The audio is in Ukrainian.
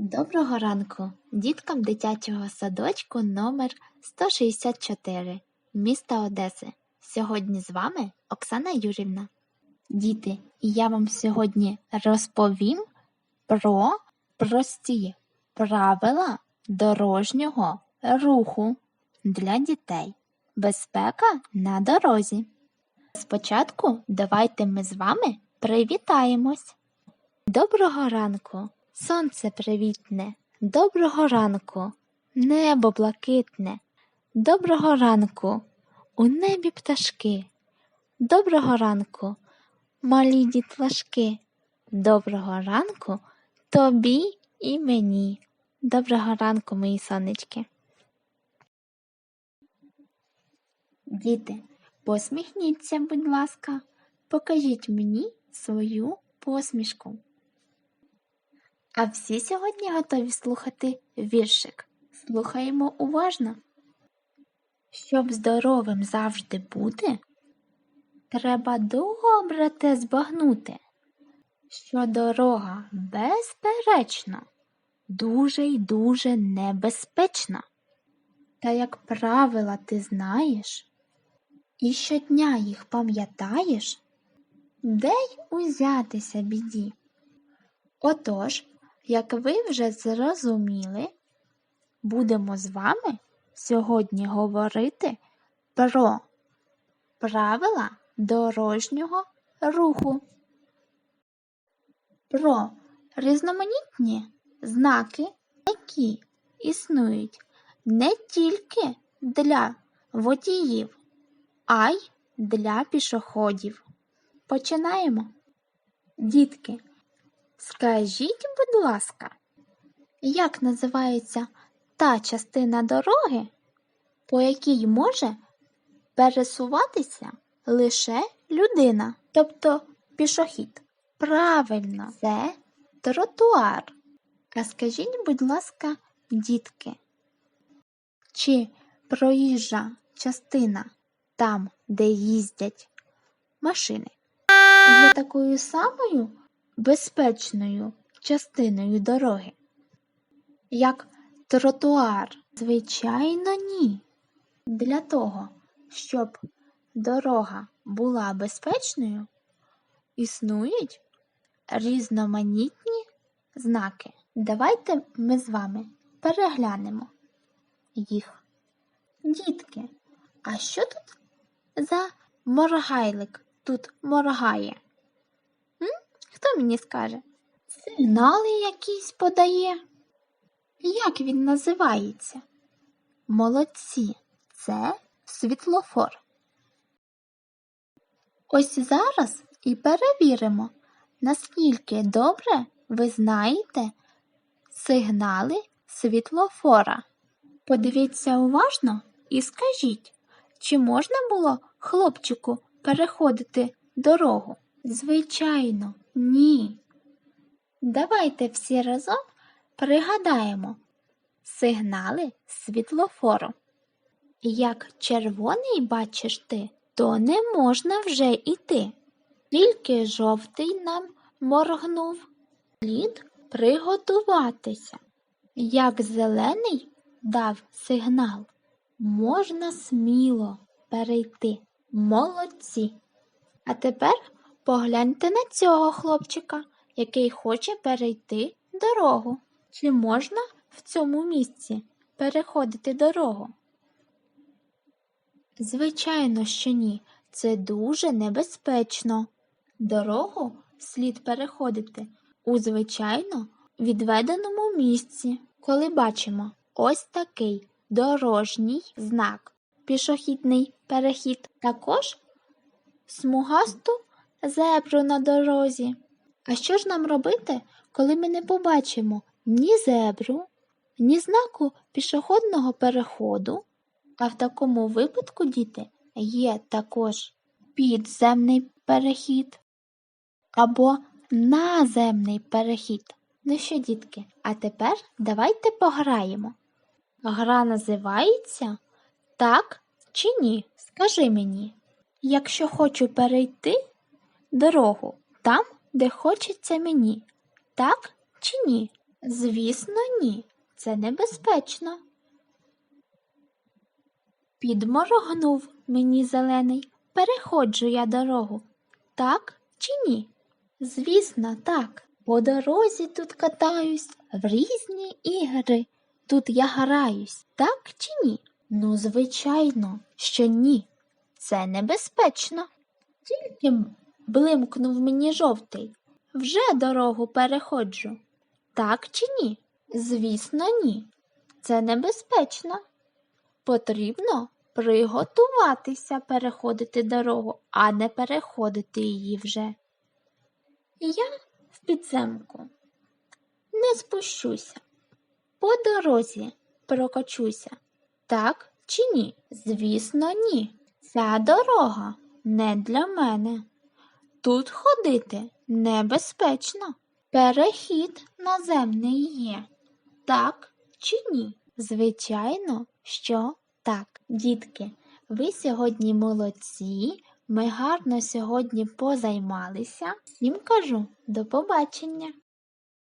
Доброго ранку діткам дитячого садочку номер 164 міста Одеси. Сьогодні з вами Оксана Юрівна. Діти, я вам сьогодні розповім про прості правила дорожнього руху для дітей. Безпека на дорозі. Спочатку давайте ми з вами привітаємось. Доброго ранку, сонце привітне, доброго ранку, небо блакитне, доброго ранку, у небі пташки, доброго ранку, малі дітлашки, доброго ранку тобі і мені. Доброго ранку, мої сонечки. Діти, посміхніться, будь ласка, покажіть мені свою посмішку. А всі сьогодні готові слухати віршик. Слухаємо уважно. Щоб здоровим завжди бути, треба добре те збагнути, що дорога безперечно, дуже й дуже небезпечна. Та як правила ти знаєш, і щодня їх пам'ятаєш, де й узятися біді. Отож, як ви вже зрозуміли, будемо з вами сьогодні говорити про правила дорожнього руху, про різноманітні знаки, які існують не тільки для водіїв, а й для пішоходів. Починаємо. Дітки, скажіть, будь ласка, як називається та частина дороги, по якій може пересуватися лише людина, тобто пішохід? Правильно, це тротуар. А скажіть, будь ласка, дітки, чи проїжджа частина там, де їздять машини, є такою самою безпечною частиною дороги? Як тротуар? Звичайно, ні. Для того, щоб дорога була безпечною, існують різноманітні знаки. Давайте ми з вами переглянемо їх. Дітки, а що тут за моргайлик тут моргає? Хто мені скаже? Сигнали якісь подає? Як він називається? Молодці, це світлофор. Ось зараз і перевіримо, наскільки добре ви знаєте сигнали світлофора. Подивіться уважно і скажіть, чи можна було хлопчику переходити дорогу? Звичайно, ні. Давайте всі разом пригадаємо сигнали світлофору. Як червоний бачиш ти, то не можна вже йти. Тільки жовтий нам моргнув. Слід приготуватися. Як зелений дав сигнал, можна сміло перейти. Молодці. А тепер погляньте на цього хлопчика, який хоче перейти дорогу. Чи можна в цьому місці переходити дорогу? Звичайно, що ні. Це дуже небезпечно. Дорогу слід переходити у звичайно відведеному місці. Коли бачимо ось такий дорожній знак, пішохідний перехід, також смугасту зебру на дорозі. А що ж нам робити, коли ми не побачимо ні зебру, ні знаку пішохідного переходу? А в такому випадку, діти, є також підземний перехід або наземний перехід. Ну що, дітки, а тепер давайте пограємо. Гра називається Так чи ні? Скажи мені, якщо хочу перейти дорогу там, де хочеться мені, так чи ні? Звісно, ні. Це небезпечно. Підморгнув мені зелений. Переходжу я дорогу. Так чи ні? Звісно, так. По дорозі тут катаюсь в різні ігри. Тут я граюсь, так чи ні? Ну, звичайно, що ні. Це небезпечно. Тільки блимкнув мені жовтий. Вже дорогу переходжу. Так чи ні? Звісно, ні. Це небезпечно. Потрібно приготуватися переходити дорогу, а не переходити її вже. Я в підземку не спущуся. По дорозі прокочуся. Так чи ні? Звісно, ні. Ця дорога не для мене. Тут ходити небезпечно. Перехід наземний є. Так чи ні? Звичайно, що так. Дітки, ви сьогодні молодці. Ми гарно сьогодні позаймалися. Всім кажу до побачення.